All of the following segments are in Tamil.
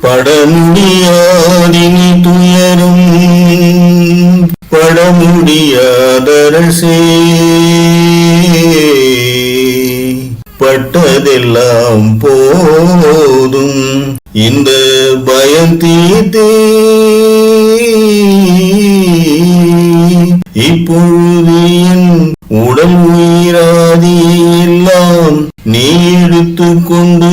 படமுடியாதினி துயரும் படமுடியாதரசே பட்டதெல்லாம் போதும் இந்த பயம் தீர்த்தே இப்பொழுது என் உடல் உயிராதி எல்லாம் நீ எடுத்துக்கொண்டு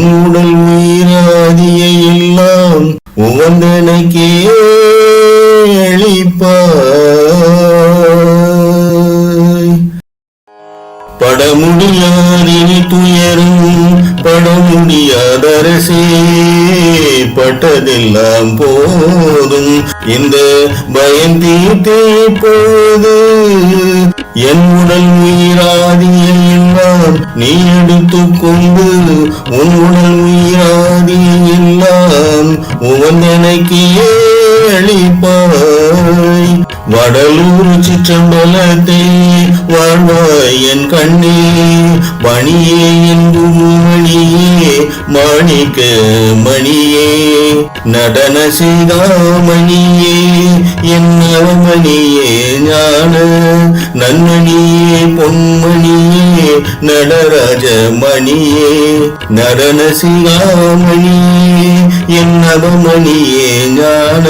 உன்னுடல் உடல் உயிராதியை எல்லாம் உவந்தனக்கே அளிப்பாய் பட முடியாதினி துயரும் பட முடியாதரசே பட்டதெல்லாம் போதும். இந்த பயம் தீர்த்தே போது. என் உடல் உயிராதியை எல்லாம் நீ எடுத்துக்கொண்டு கொண்டு உடல் உயிராதியை எல்லாம் உவந்தனைக்கே அளிப்பாய் வடலூர் சிற்றம்பலத்தை வாழ்வாய் என் கண்ணே மணியே என்பு மணியே மாணிக்க மணியே. நடன செய்தாமணியே என்னவமணியே ஞான நன்மணியே பொன்மணியே நடராஜ மணியே நடன சிகாமணியே என்னவமணியே ஞான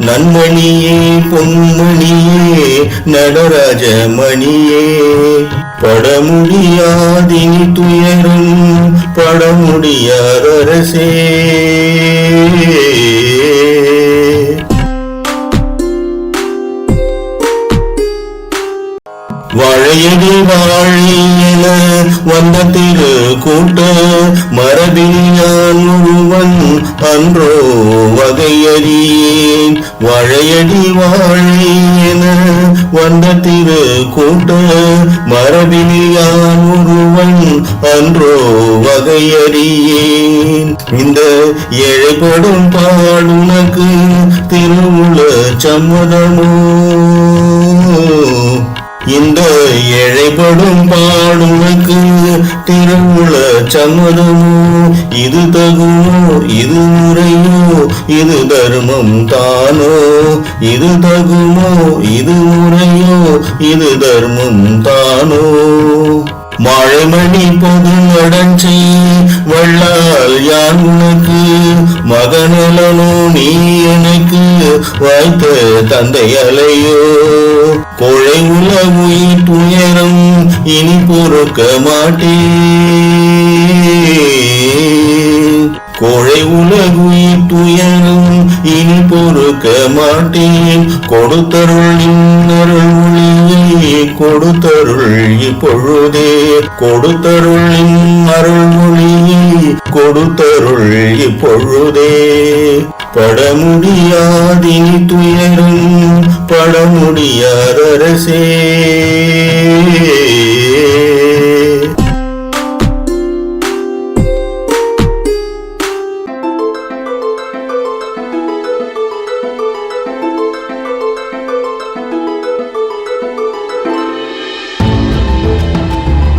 நன்மணியே பொன்மணியே நடராஜ மணியே படமுடியாதினி துயரும் படமுடியாதரசே. வாழையடி வாழியன வந்த திரு கூட்ட மரபினியான் நான் ஒருவன் அன்றோ வகையறியேன். வாழையடி வாழியன வந்த திரு கூட்ட மரபினியான் ஒருவன் அன்றோ வகையறியேன். இந்த ஏழைப்படும் பாடுனக்கு திருவுள சம்மதமோ? இந்த ஏழைப்படும் பாடுனக்கு திருவுள சம்மதமோ இது தகுமோ? இது முறையோ? இது தர்மம் தானோ? இது தகுமோ? இது முறையோ? இது தர்மம் தானோ? மழைமணி பொது அடஞ்சி வள்ளால் யான் உனக்கு? மகனலனோ நீ எனக்கு வாய்த்த தந்தை அலையோ? பொறுக்க மாட்டேன். கோழை உலகுயிர் துயரும் இனி பொறுக்க மாட்டேன். கொடுத்தருள் இன்னருள் ஒளியை கொடுத்தருள் இப்பொழுதே. கொடுத்தருள் அருள் ஒளியை கொடுத்தருள் இப்பொழுதே. பட முடியாதினி துயரும் பட முடியாதரசே.